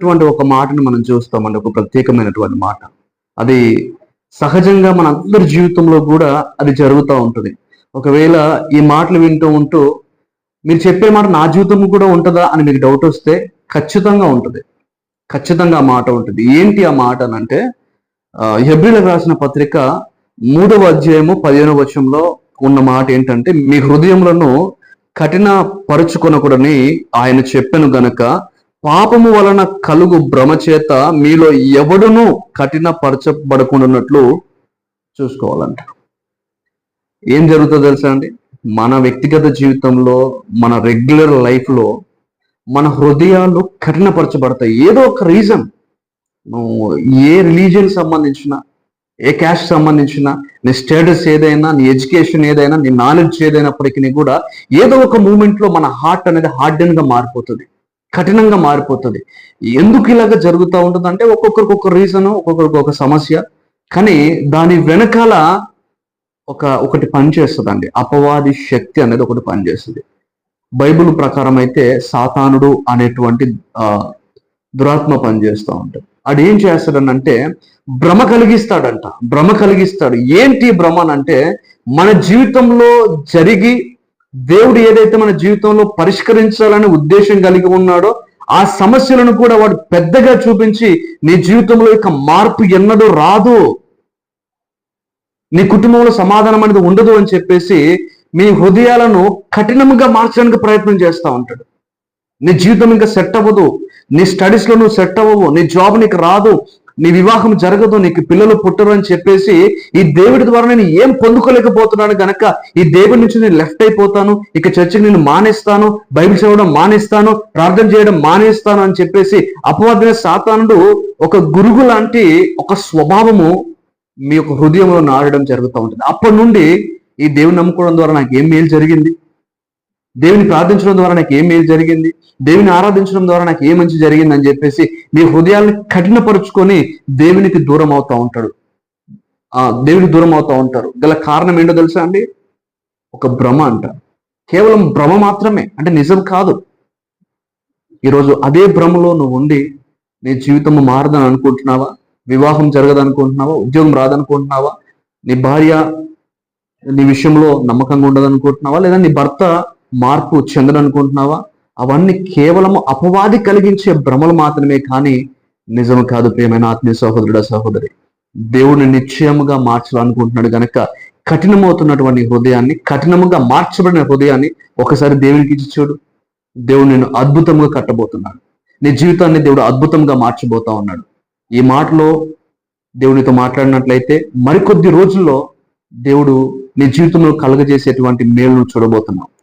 అటువంటి ఒక మాటను మనం చూస్తామండి ఒక ప్రత్యేకమైనటువంటి మాట. అది సహజంగా మన అందరి జీవితంలో కూడా అది జరుగుతూ ఉంటుంది. ఒకవేళ ఈ మాటలు వింటూ ఉంటూ మీరు చెప్పే మాట నా జీవితం కూడా ఉంటుందా అని మీకు డౌట్ వస్తే ఖచ్చితంగా ఉంటుంది. ఖచ్చితంగా ఆ మాట ఉంటుంది. ఏంటి ఆ మాట అని అంటే హెబ్రిలకు రాసిన పత్రిక మూడవ అధ్యాయము పదిహేనవ వచనంలో ఉన్న మాట ఏంటంటే మీ హృదయములను కఠిన పరుచుకొనకూడని ఆయన చెప్పాను గనక పాపము వలన కలుగు భ్రమ చేత మీలో ఎవడును కఠినపరచబడకుండాన్నట్లు చూసుకోవాలంట. ఏం జరుగుతుందో తెలుసా అండి? మన వ్యక్తిగత జీవితంలో మన రెగ్యులర్ లైఫ్లో మన హృదయాలు కఠినపరచబడతాయి. ఏదో ఒక రీజన్. నువ్వు ఏ రిలీజియన్ సంబంధించిన ఏ క్యాస్ట్ సంబంధించిన నీ స్టేటస్ ఏదైనా నీ ఎడ్యుకేషన్ ఏదైనా నీ నాలెడ్జ్ ఏదైనప్పటికీ కూడా ఏదో ఒక మూమెంట్లో మన హార్ట్ అనేది హార్డెన్గా మారిపోతుంది. కఠినంగా మారిపోతుంది. ఎందుకు ఇలాగ జరుగుతూ ఉంటుంది అంటే ఒక్కొక్కరికి ఒక రీజన్ ఒక్కొక్కరికి ఒక సమస్య. కానీ దాని వెనకాల ఒక ఒకటి పనిచేస్తుందండి. అపవాది శక్తి అనేది ఒకటి పనిచేస్తుంది. బైబిల్ ప్రకారం అయితే సాతానుడు అనేటువంటి ఆ, దురాత్మ పనిచేస్తూ ఉంటాడు అది ఏం చేస్తాడనంటే భ్రమ కలిగిస్తాడంట. భ్రమ కలిగిస్తాడు. ఏంటి భ్రమ అంటే మన జీవితంలో జరిగి దేవుడు ఏదైతే మన జీవితంలో పరిష్కరించాలని ఉద్దేశం కలిగి ఉన్నాడో ఆ సమస్యలను కూడా వాడు పెద్దగా చూపించి నీ జీవితంలో యొక్క మార్పు ఎన్నడూ రాదు. నీ కుటుంబంలో సమాధానం అనేది ఉండదు అని చెప్పేసి మీ హృదయాలను కఠినంగా మార్చడానికి ప్రయత్నం చేస్తూ ఉంటాడు. నీ జీవితం ఇంకా సెట్ అవ్వదు. నీ స్టడీస్లో నువ్వు సెట్ అవ్వవు. నీ జాబ్ నీకు రాదు. నీ వివాహం జరగదు నీకు పిల్లలు పుట్టరు అని చెప్పేసి ఈ దేవుడి ద్వారా నేను ఏం పొందుకోలేకపోతున్నాను గనక ఈ దేవుడి నుంచి నేను లెఫ్ట్ అయిపోతాను ఇక చర్చికి నేను మానేస్తాను బైబిల్ చదవడం మానేస్తాను ప్రార్థన చేయడం మానేస్తాను అని చెప్పేసి అపవాదిన సాతానుడు ఒక గురుగు లాంటి ఒక స్వభావము మీ యొక్క హృదయంలో నాడడం జరుగుతూ ఉంటుంది. అప్పటి నుండి ఈ దేవుని నమ్ముకోవడం ద్వారా నాకు ఏం మేలు జరిగింది? దేవుని ప్రార్థించడం ద్వారా నాకు ఏం మేలు జరిగింది? దేవుని ఆరాధించడం ద్వారా నాకు ఏ మంచి జరిగింది అని చెప్పేసి మీ హృదయాన్ని కఠినపరుచుకొని దేవునికి దూరం అవుతా ఉంటాడు. ఆ దేవునికి దూరం అవుతా ఉంటారు. గల కారణం ఏంటో తెలుసా అండి? ఒక భ్రమ అంట. కేవలం భ్రమ మాత్రమే అంటే నిజం కాదు. ఈరోజు అదే భ్రమలో నువ్వు ఉండి నీ జీవితం మారదని అనుకుంటున్నావా? వివాహం జరగదనుకుంటున్నావా? ఉద్యోగం రాదనుకుంటున్నావా? నీ భార్య నీ విషయంలో నమ్మకంగా ఉండదనుకుంటున్నావా? లేదా నీ భర్త మార్పు చెందదనుకుంటున్నావా అవన్నీ కేవలం అపవాది కలిగించే భ్రమలు మాత్రమే కానీ నిజం కాదు ప్రియమైన ఆత్మీయ సహోదరుడ సహోదరి. దేవుడిని నిశ్చయముగా మార్చాలనుకుంటున్నాడు గనక కఠినమవుతున్నటువంటి హృదయాన్ని కఠినముగా మార్చబడిన హృదయాన్ని ఒకసారి దేవునికి ఇచ్చి చూడు. దేవుడు నేను అద్భుతంగా కట్టబోతున్నాడు. నీ జీవితాన్ని దేవుడు అద్భుతంగా మార్చబోతా ఉన్నాడు. ఈ మాటలో దేవునితో మాట్లాడినట్లయితే మరికొద్ది రోజుల్లో దేవుడు నీ జీవితంలో కలగజేసేటువంటి మేలును చూడబోతున్నావు